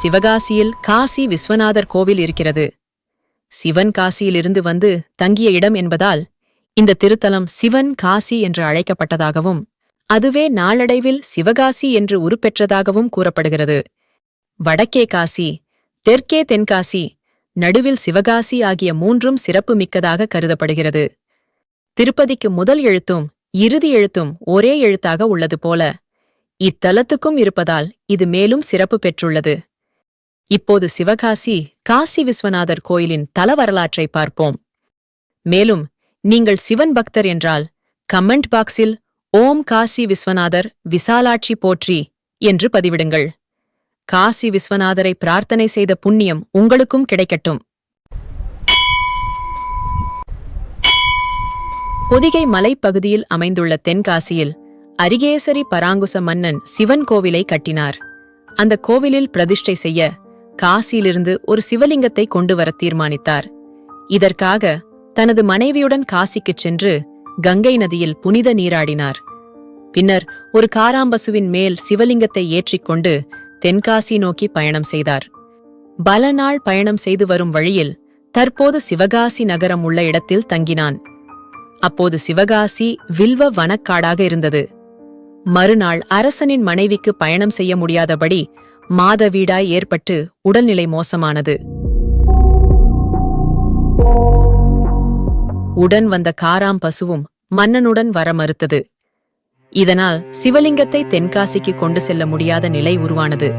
சிவகாசியில் காசி விஸ்வநாதர் கோவில் இருக்கிறது. சிவன் காசியிலிருந்து வந்து தங்கிய இடம் என்பதால் இந்த திருத்தலம் சிவன் காசி என்று அழைக்கப்பட்டதாகவும் அதுவே நாளடைவில் சிவகாசி என்று உருப்பெற்றதாகவும் கூறப்படுகிறது. வடக்கே காசி தெற்கே தென்காசி நடுவில் சிவகாசி ஆகிய மூன்றும் சிறப்பு மிக்கதாக கருதப்படுகிறது. திருப்பதிக்கு முதல் எழுத்தும் இறுதி எழுத்தும் ஒரே எழுத்தாக உள்ளது போல இத்தலத்துக்கும் இருப்பதால் இது மேலும் சிறப்பு பெற்றுள்ளது. இப்போது சிவகாசி காசி விஸ்வநாதர் கோயிலின் தல வரலாற்றை பார்ப்போம். மேலும் நீங்கள் சிவன் பக்தர் என்றால் கமெண்ட் பாக்ஸில் ஓம் காசி விஸ்வநாதர் விசாலாட்சி போற்றி என்று பதிவிடுங்கள். காசி விஸ்வநாதரை பிரார்த்தனை செய்த புண்ணியம் உங்களுக்கும் கிடைக்கட்டும். பொதிகை மலைப்பகுதியில் அமைந்துள்ள தென்காசியில் அரிகேசரி பராங்குச மன்னன் சிவன் கோவிலை கட்டினார். அந்த கோவிலில் பிரதிஷ்டை செய்ய காசியிலிருந்து ஒரு சிவலிங்கத்தை கொண்டு வர தீர்மானித்தார். இதற்காக தனது மனைவியுடன் காசிக்குச் சென்று கங்கை நதியில் புனித நீராடினார். பின்னர் ஒரு காராம்பசுவின் மேல் சிவலிங்கத்தை ஏற்றிக்கொண்டு தென்காசி நோக்கி பயணம் செய்தார். பல நாள் பயணம் செய்து வரும் வழியில் தற்போது சிவகாசி நகரம் உள்ள இடத்தில் தங்கினான். அப்போது சிவகாசி வில்வ வனக்காடாக இருந்தது. மறுநாள் அரசனின் மனைவிக்கு பயணம் செய்ய முடியாதபடி மாதவீடாய் ஏற்பட்டு உடல்நிலை மோசமானது. உடன் வந்த காராம் பசுவும் மன்னனுடன் வர மறுத்தது. இதனால் சிவலிங்கத்தை தென்காசிக்கு கொண்டு செல்ல முடியாத நிலை உருவானது.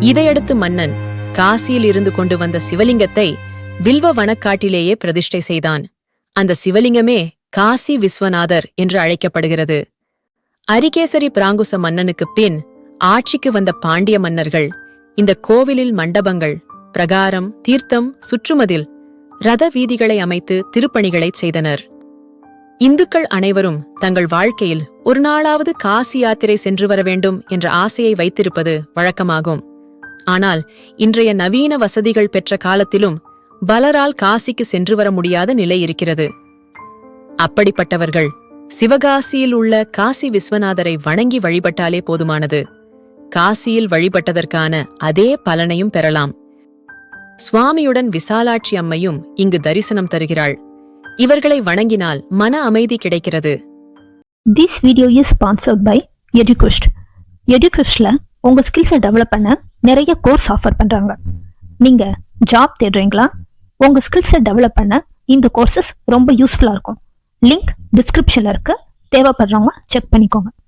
இதையடுத்து மன்னன் காசியில் இருந்து கொண்டு வந்த சிவலிங்கத்தை வில்வ வனக்காட்டிலேயே பிரதிஷ்டை செய்தான். அந்த சிவலிங்கமே காசி விஸ்வநாதர் என்று அழைக்கப்படுகிறது. அரிகேசரி பிராங்குச மன்னனுக்குப் பின் ஆட்சிக்கு வந்த பாண்டிய மன்னர்கள் இந்த கோவிலில் மண்டபங்கள் பிரகாரம் தீர்த்தம் சுற்றுமதில் ரத வீதிகளை அமைத்து திருப்பணிகளைச் செய்தனர். இந்துக்கள் அனைவரும் தங்கள் வாழ்க்கையில் ஒரு நாளாவது காசி யாத்திரை சென்று வர வேண்டும் என்ற ஆசையை வைத்திருப்பது வழக்கமாகும். ஆனால் இன்றைய நவீன வசதிகள் பெற்ற காலத்திலும் பலரால் காசிக்கு சென்று வர முடியாத நிலை இருக்கிறது. அப்படிப்பட்டவர்கள் சிவகாசியில் உள்ள காசி விஸ்வநாதரை வணங்கி வழிபட்டாலே போதுமானது. காசியில் வழிபட்டதற்கான அதே பலனையும் பெறலாம். சுவாமியுடன் விசாலாட்சி அம்மையும் இங்கு தரிசனம் தருகிறாள். இவர்களை வணங்கினால் மன அமைதி கிடைக்கிறது. This video is sponsored by எஜுகுஸ்ட் எஜுகுஸ்ட்ல உங்க ஸ்கில்ஸை டெவலப் பண்ண நிறைய கோர்ஸ் ஆஃபர் பண்றாங்க. நீங்க ஜாப் தேடுறீங்களா? உங்க ஸ்கில்ஸை டெவலப் பண்ண இந்த கோர்சஸ் ரொம்ப யூஸ்ஃபுல்லா இருக்கும். லிங்க் டிஸ்கிரிப்ஷன்ல இருக்கு. தேவைப்படுறவங்க செக் பண்ணிக்கோங்க.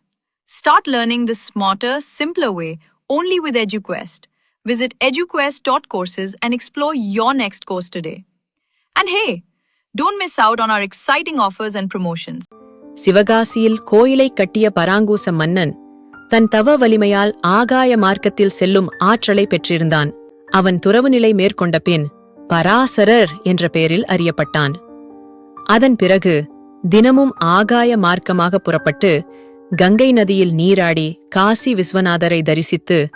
Start learning the smarter, simpler way only with EduQuest. Visit eduquest.courses and explore your next course today. And hey, don't miss out on our exciting offers and promotions. சிவகாசியில் கோயிலை கட்டிய பராங்கூச மன்னன் தன் தவ வலிமையால் ஆகாய மார்க்கத்தில் செல்லும் ஆற்றலை பெற்றிருந்தான் அவன் துறவுநிலை மேற்கொண்ட பின் பராசரர் என்ற பெயரில் அறியப்பட்டான் அதன் பிறகு தினமும் ஆகாய மார்க்கமாக புறப்பட்டு கங்கை நதியில் நீராடி காசி விஸ்வநாதரை தரிசித்து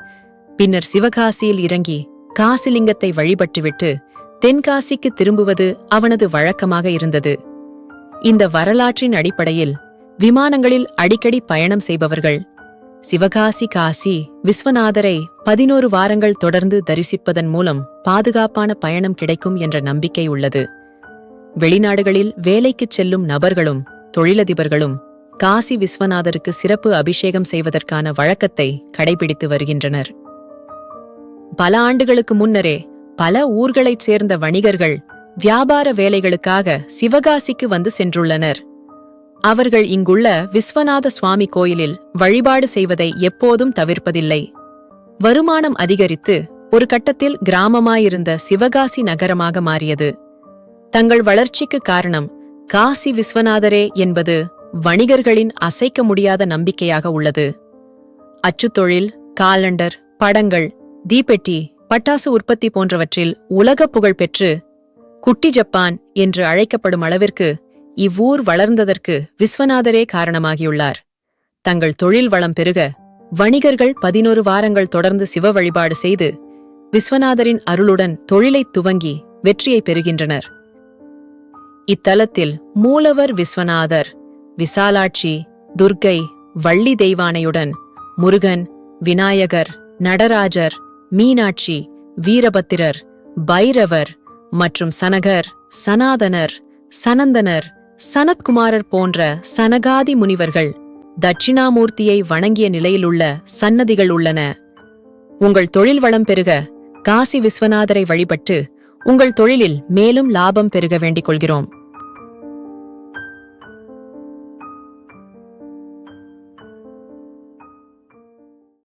பின்னர் சிவகாசியில் இறங்கி காசிலிங்கத்தை வழிபட்டுவிட்டு தென்காசிக்கு திரும்புவது அவனது வழக்கமாக இருந்தது. இந்த வரலாற்றின் அடிப்படையில் விமானங்களில் அடிக்கடி பயணம் செய்பவர்கள் சிவகாசி காசி விஸ்வநாதரை பதினோரு வாரங்கள் தொடர்ந்து தரிசிப்பதன் மூலம் பாதுகாப்பான பயணம் கிடைக்கும் என்ற நம்பிக்கை உள்ளது. வெளிநாடுகளில் வேலைக்குச் செல்லும் நபர்களும் தொழிலதிபர்களும் காசி விஸ்வநாதருக்கு சிறப்பு அபிஷேகம் செய்வதற்கான வழக்கத்தை கடைபிடித்து வருகின்றனர். பல ஆண்டுகளுக்கு முன்னரே பல ஊர்களைச் சேர்ந்த வணிகர்கள் வியாபார வேலைகளுக்காக சிவகாசிக்கு வந்து சென்றுள்ளனர். அவர்கள் இங்குள்ள விஸ்வநாத சுவாமி கோயிலில் வழிபாடு செய்வதை எப்போதும் தவிர்ப்பதில்லை. வருமானம் அதிகரித்து ஒரு கட்டத்தில் கிராமமாயிருந்த சிவகாசி நகரமாக மாறியது. தங்கள் வளர்ச்சிக்கு காரணம் காசி விஸ்வநாதரே என்பது வணிகர்களின் அசைக்க முடியாத நம்பிக்கையாக உள்ளது. அச்சுத்தொழில் காலண்டர் படங்கள் தீப்பெட்டி பட்டாசு உற்பத்தி போன்றவற்றில் உலக புகழ் பெற்று குட்டி ஜப்பான் என்று அழைக்கப்படும் அளவிற்கு இவ்வூர் வளர்ந்ததற்கு விஸ்வநாதரே காரணமாகியுள்ளார். தங்கள் தொழில் வளம் பெருக வணிகர்கள் பதினொரு வாரங்கள் தொடர்ந்து சிவ வழிபாடு செய்து விஸ்வநாதரின் அருளுடன் தொழிலைத் துவங்கி வெற்றியை பெறுகின்றனர். இத்தலத்தில் மூலவர் விஸ்வநாதர். விசாலாட்சி துர்க்கை வள்ளி தெய்வானையுடன் முருகன் விநாயகர் நடராஜர் மீனாட்சி வீரபத்திரர் பைரவர் மற்றும் சனகர் சனாதனர் சனந்தனர் சனத்குமாரர் போன்ற சனகாதி முனிவர்கள் தட்சிணாமூர்த்தியை வணங்கிய நிலையிலுள்ள சன்னதிகள் உள்ளன. உங்கள் தொழில் வளம் பெருக காசி விஸ்வநாதரை வழிபட்டு உங்கள் தொழிலில் மேலும் லாபம் பெருக வேண்டிக் கொள்கிறோம்.